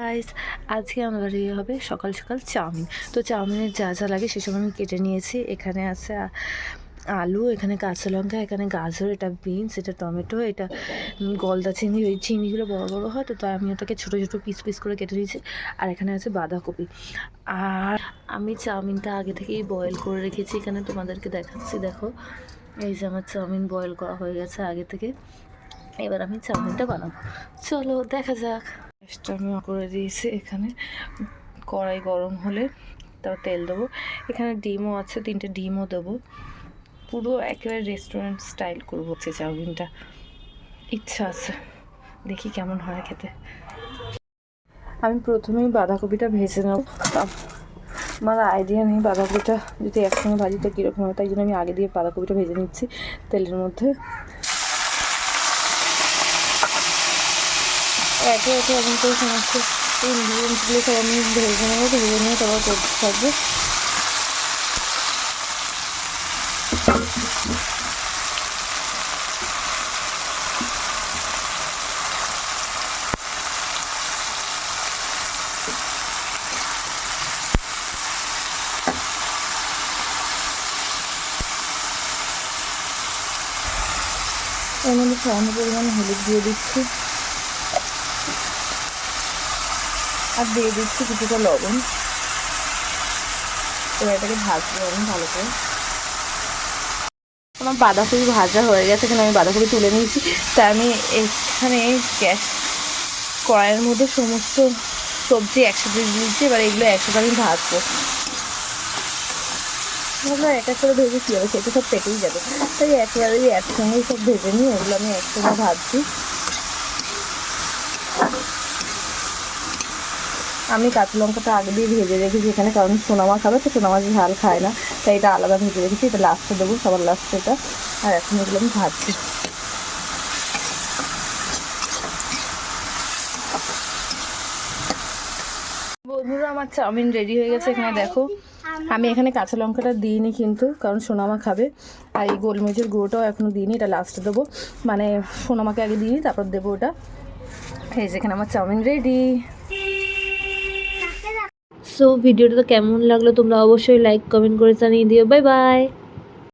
Guys আজকে আমার বাড়ি হবে সকাল সকাল চাউমিন। তো চাউমিনের যা যা লাগে সেসব আমি কেটে নিয়েছি। এখানে আছে আলু, এখানে কাঁচা লঙ্কা, এখানে গাজর, এটা বিনস, এটা টমেটো, এটা গলদা চিনি, ওই চিনিগুলো বড় বড় হয়, তো তাই আমি ওটাকে ছোটো ছোটো পিস পিস করে কেটে নিয়েছি। আর এখানে আছে বাঁধাকপি। আর আমি চাউমিনটা আগে থেকেই বয়েল করে রেখেছি এখানে, তোমাদেরকে দেখাচ্ছি, দেখো। এই যে আমার চাউমিন বয়েল করা হয়ে গেছে আগে থেকে। এবার আমি চাউমিনটা বানাবো। চলো, দেখা যাক। গ্যাসটা আমি করে দিয়েছি এখানে। কড়াই গরম হলে তারপর তেল দেবো। এখানে ডিমও আছে, তিনটে ডিমও দেবো। পুরো একেবারে রেস্টুরেন্ট স্টাইল করব হচ্ছে চাউমিনটা। ইচ্ছা আছে। দেখি কেমন হয় খেতে। আমি প্রথমেই বাঁধাকপিটা ভেজে নেব। আমার আইডিয়া নেই বাঁধাকপিটা। যদি একসঙ্গে ভাজি তো কীরকম হয়, তাই জন্য আমি আগে দিয়ে বাঁধাকপিটা ভেজে নিচ্ছি তেলের মধ্যে। একে একে এখন তো সমস্ত ইনগ্রিডিয়েন্টসগুলো সব আমি ভেজে নেব ভেজে নিয়ে তারপর করতে থাকব এর মধ্যে সামান্য পরিমাণে হলুদ দিয়ে দিচ্ছি। আর দিয়ে দিচ্ছি কিছুটা লবণ। এবার এটাকে ভাজবো আমি ভালো করে। আমার বাঁধাকপি ভাজা হয়ে গেছে, এখানে আমি বাঁধাকপি তুলে নিয়েছি। তাই আমি এখানে গ্যাস কড়াইয়ের মধ্যে সমস্ত সবজি একসাথে দিয়েছি, এবার এগুলো একসাথে আমি ভাজবো। ভাবলাম এক এক করে ভেজে কী হবে সেটা সব পেটেই যাবে। তাই একেবারেই একসঙ্গেই সব ভেজে নিই এগুলো আমি একসঙ্গে ভাজছি। আমি কাঁচা লঙ্কাটা আগে দিয়ে ভেজে রেখেছি এখানে, কারণ সোনা মাছ খাবে তো সোনা মাছ ঝাল খায় না। তাই এটা আলাদা ভেজে রেখেছি, এটা লাস্টে দেবো, সবার লাস্টে এটা। আর এখন এগুলো আমি ভাজছি। বন্ধুরা, আমার চাউমিন রেডি হয়ে গেছে এখানে, দেখো। আমি এখানে কাঁচা লঙ্কাটা দিইনি কিন্তু, কারণ সোনামা খাবে। আর এই গোলমরিচের গুঁড়োটাও এখনও দিইনি, এটা লাস্টে দেবো। মানে সোনামাকে আগে দিইনি, তারপর দেবো ওটা। এই যেখানে আমার চাউমিন রেডি সো ভিডিওটা কেমন লাগল তোমরা অবশ্যই লাইক কমেন্ট করে জানিয়ে দিও। Bye bye